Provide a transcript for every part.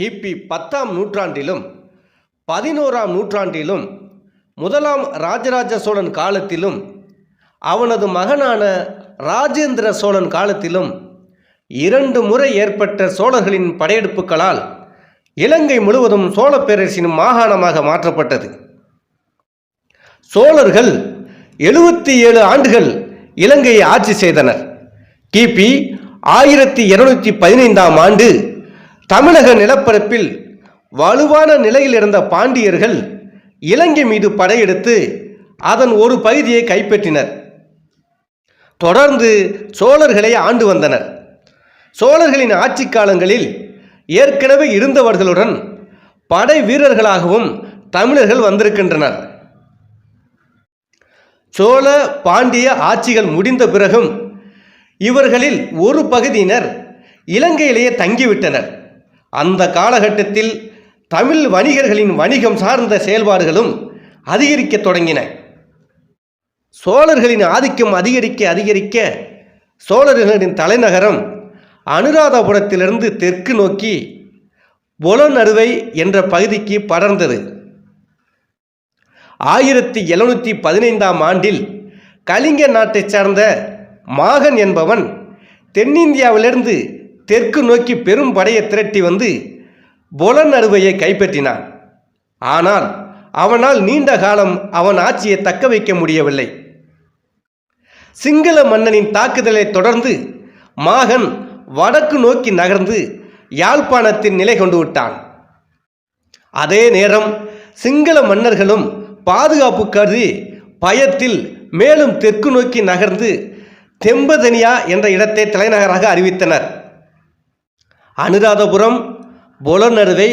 கிபி பத்தாம் நூற்றாண்டிலும் பதினோராம் நூற்றாண்டிலும் முதலாம் ராஜராஜ சோழன் காலத்திலும் அவனது மகனான ராஜேந்திர சோழன் காலத்திலும் இரண்டு முறை ஏற்பட்ட சோழர்களின் படையெடுப்புகளால் இலங்கை முழுவதும் சோழப் பேரரசின் மாகாணமாக மாற்றப்பட்டது. சோழர்கள் எழுபத்தி ஏழு ஆண்டுகள் இலங்கையை ஆட்சி செய்தனர். கிபி ஆயிரத்தி இருநூற்றி பதினைந்தாம் ஆண்டு தமிழக நிலப்பரப்பில் வலுவான நிலையில் இருந்த பாண்டியர்கள் இலங்கை மீது படையெடுத்து அதன் ஒரு பகுதியை கைப்பற்றினர். தொடர்ந்து சோழர்களை ஆண்டு வந்தனர். சோழர்களின் ஆட்சி காலங்களில் ஏற்கனவே இருந்தவர்களுடன் படை வீரர்களாகவும் தமிழர்கள் வந்திருக்கின்றனர். சோழ பாண்டிய ஆட்சிகள் முடிந்த பிறகும் இவர்களில் ஒரு பகுதியினர் இலங்கையிலேயே தங்கிவிட்டனர். அந்த காலகட்டத்தில் தமிழ் வணிகர்களின் வணிகம் சார்ந்த செயல்பாடுகளும் அதிகரிக்கத் தொடங்கின. சோழர்களின் ஆதிக்கம் அதிகரிக்க அதிகரிக்க சோழர்களின் தலைநகரம் அனுராதபுரத்திலிருந்து தெற்கு நோக்கி பொலநடுவை என்ற பகுதிக்கு படர்ந்தது. ஆயிரத்தி எழுநூற்றி பதினைந்தாம் ஆண்டில் கலிங்க நாட்டைச் சார்ந்த மாகன் என்பவன் தென்னிந்தியாவிலிருந்து தெற்கு நோக்கி பெரும் படையை திரட்டி வந்து பொலநறுவையை கைப்பற்றினான். ஆனால் அவனால் நீண்ட காலம் அவன் ஆட்சியை தக்க வைக்க முடியவில்லை. சிங்கள மன்னனின் தாக்குதலை தொடர்ந்து மாகன் வடக்கு நோக்கி நகர்ந்து யாழ்ப்பாணத்தில் நிலை கொண்டு விட்டான். அதே நேரம் சிங்கள மன்னர்களும் பாதுகாப்பு கருதி பயத்தில் மேலும் தெற்கு நோக்கி நகர்ந்து தெம்பதனியா என்ற இடத்தை தலைநகராக அறிவித்தனர். அனுராதபுரம் பொலநறுவை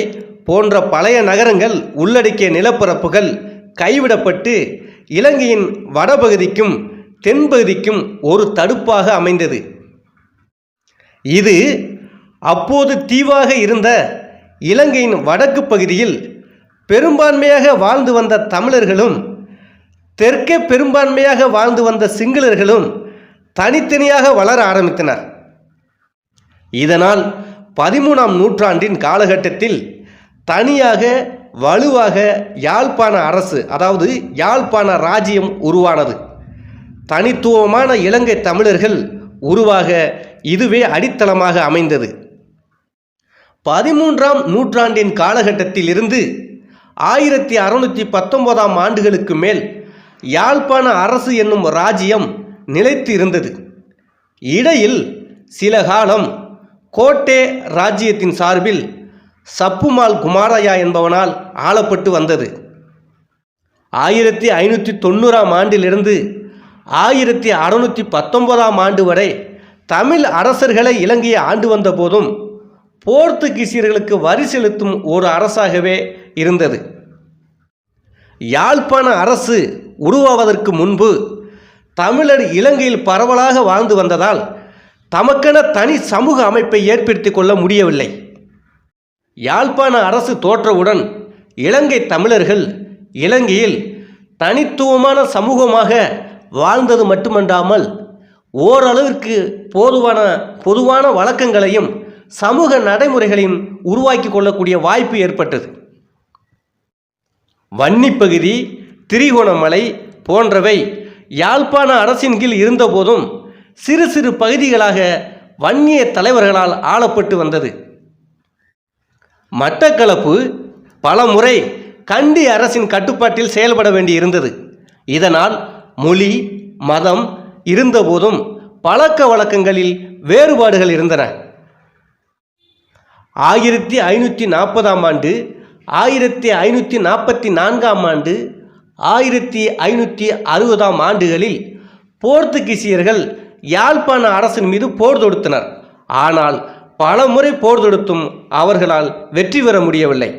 போன்ற பழைய நகரங்கள் உள்ளடக்கிய நிலப்பரப்புகள் கைவிடப்பட்டு இலங்கையின் வடபகுதிக்கும் தென்பகுதிக்கும் ஒரு தடுப்பாக அமைந்தது. இது அப்போது தீவாக இருந்த இலங்கையின் வடக்கு பகுதியில் பெரும்பான்மையாக வாழ்ந்து வந்த தமிழர்களும் தெற்கே பெரும்பான்மையாக வாழ்ந்து வந்த சிங்களர்களும் தனித்தனியாக வளர ஆரம்பித்தனர். இதனால் பதிமூணாம் நூற்றாண்டின் காலகட்டத்தில் தனியாக வலுவாக யாழ்ப்பாண அரசு அதாவது யாழ்ப்பாண ராஜ்யம் உருவானது. தனித்துவமான இலங்கை தமிழர்கள் உருவாக இதுவே அடித்தளமாக அமைந்தது. பதிமூன்றாம் நூற்றாண்டின் காலகட்டத்தில் இருந்து ஆயிரத்தி அறுநூற்றி பத்தொன்பதாம் ஆண்டுகளுக்கு மேல் யாழ்ப்பாண அரசு என்னும் ராஜ்யம் நிலைத்து இருந்தது இடையில் சில காலம் கோட்டே ராஜ்யத்தின் சார்பில் சப்புமால் குமாரயா என்பவனால் ஆளப்பட்டு வந்தது. ஆயிரத்தி ஐநூற்றி தொண்ணூறாம் ஆண்டிலிருந்து ஆயிரத்தி அறுநூற்றி பத்தொன்பதாம் ஆண்டு வரை தமிழ் அரசர்களை இலங்கையை ஆண்டு வந்த போதும் போர்த்துகீசியர்களுக்கு வரி செலுத்தும் ஒரு அரசாகவே இருந்தது. யாழ்ப்பாண அரசு உருவாவதற்கு முன்பு தமிழர் இலங்கையில் பரவலாக வாழ்ந்து வந்ததால் தமக்கென தனி சமூக அமைப்பை ஏற்படுத்தி கொள்ள முடியவில்லை. யாழ்ப்பாண அரசு தோற்றவுடன் இலங்கை தமிழர்கள் இலங்கையில் தனித்துவமான சமூகமாக வாழ்ந்தது மட்டுமன்றாமல் ஓரளவிற்கு போதுவான பொதுவான வழக்கங்களையும் சமூக நடைமுறைகளையும் உருவாக்கி கொள்ளக்கூடிய வாய்ப்பு ஏற்பட்டது. வன்னிப்பகுதி திரிகோணமலை போன்றவை யாழ்ப்பாண அரசின் கீழ் இருந்தபோதும் சிறு சிறு பகுதிகளாக வன்னிய தலைவர்களால் ஆளப்பட்டு வந்தது. மட்டக்களப்பு பல முறை கண்டி அரசின் கட்டுப்பாட்டில் செயல்பட வேண்டி இருந்தது இதனால் மொழி மதம் இருந்தபோதும் பழக்க வழக்கங்களில் வேறுபாடுகள் இருந்தன. ஆயிரத்தி ஐநூற்றி நாற்பதாம் ஆண்டு ஆயிரத்தி ஐநூற்றி நாற்பத்தி நான்காம் ஆண்டு ஆயிரத்தி ஐநூற்றி அறுபதாம் ஆண்டுகளில் போர்த்துகீசியர்கள் யாழ்ப்பாண அரசின் மீது போர் தொடுத்தனர். ஆனால் பல முறை போர் தொடுத்தும் அவர்களால் வெற்றி பெற முடியவில்லை.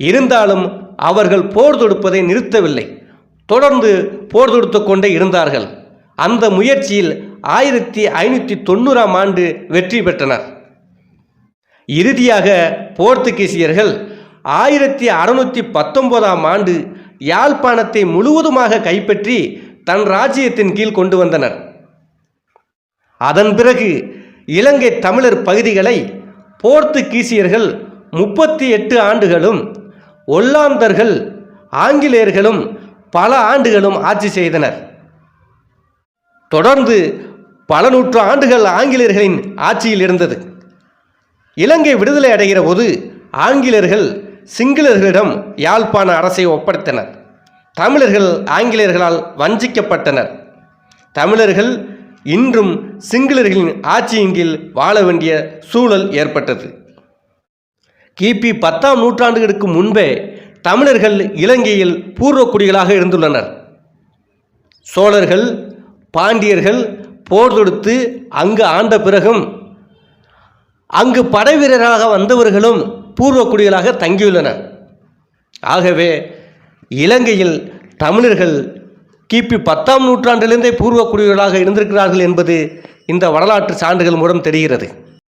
இருந்தாலும் அவர்கள் போர் தொடுப்பதை நிறுத்தவில்லை. தொடர்ந்து போர் தொடுத்து கொண்டே இருந்தார்கள். அந்த முயற்சியில் ஆயிரத்தி ஐநூற்றி தொண்ணூறாம் ஆண்டு வெற்றி பெற்றனர். இறுதியாக போர்த்துகீசியர்கள் ஆயிரத்தி அறுநூற்றி பத்தொன்பதாம் ஆண்டு யாழ்ப்பாணத்தை முழுவதுமாக கைப்பற்றி தன் ராஜ்யத்தின் கீழ் கொண்டு வந்தனர். அதன் பிறகு இலங்கை தமிழர் பகுதிகளை போர்த்துகீசியர்கள் முப்பத்தி எட்டு ஆண்டுகளும் ஒல்லாந்தர்கள் ஆங்கிலேயர்களும் பல ஆண்டுகளும் ஆட்சி செய்தனர். தொடர்ந்து பல நூற்று ஆண்டுகள் ஆங்கிலேயர்களின் ஆட்சியில் இருந்தது. இலங்கை விடுதலை அடைகிற போது ஆங்கிலேயர்கள் சிங்களர்களிடம் யாழ்ப்பாண அரசை ஒப்படைத்தனர். தமிழர்கள் ஆங்கிலேயர்களால் வஞ்சிக்கப்பட்டனர். தமிழர்கள் இன்றும் சிங்களர்களின் ஆட்சியின் கீழ் வாழ வேண்டிய சூழல் ஏற்பட்டது. கிபி பத்தாம் நூற்றாண்டுகளுக்கு முன்பே தமிழர்கள் இலங்கையில் பூர்வக்குடிகளாக இருந்துள்ளனர். சோழர்கள் பாண்டியர்கள் போர் தொடுத்து அங்கு ஆண்ட பிறகும் அங்கு படை வீரராக வந்தவர்களும் பூர்வக்குடிகளாக தங்கியுள்ளனர். ஆகவே இலங்கையில் தமிழர்கள் கிபி பத்தாம் நூற்றாண்டிலிருந்தே பூர்வ குடிகளாக இருந்திருக்கிறார்கள் என்பது இந்த வரலாற்று சான்றுகள் மூலம் தெரிகிறது.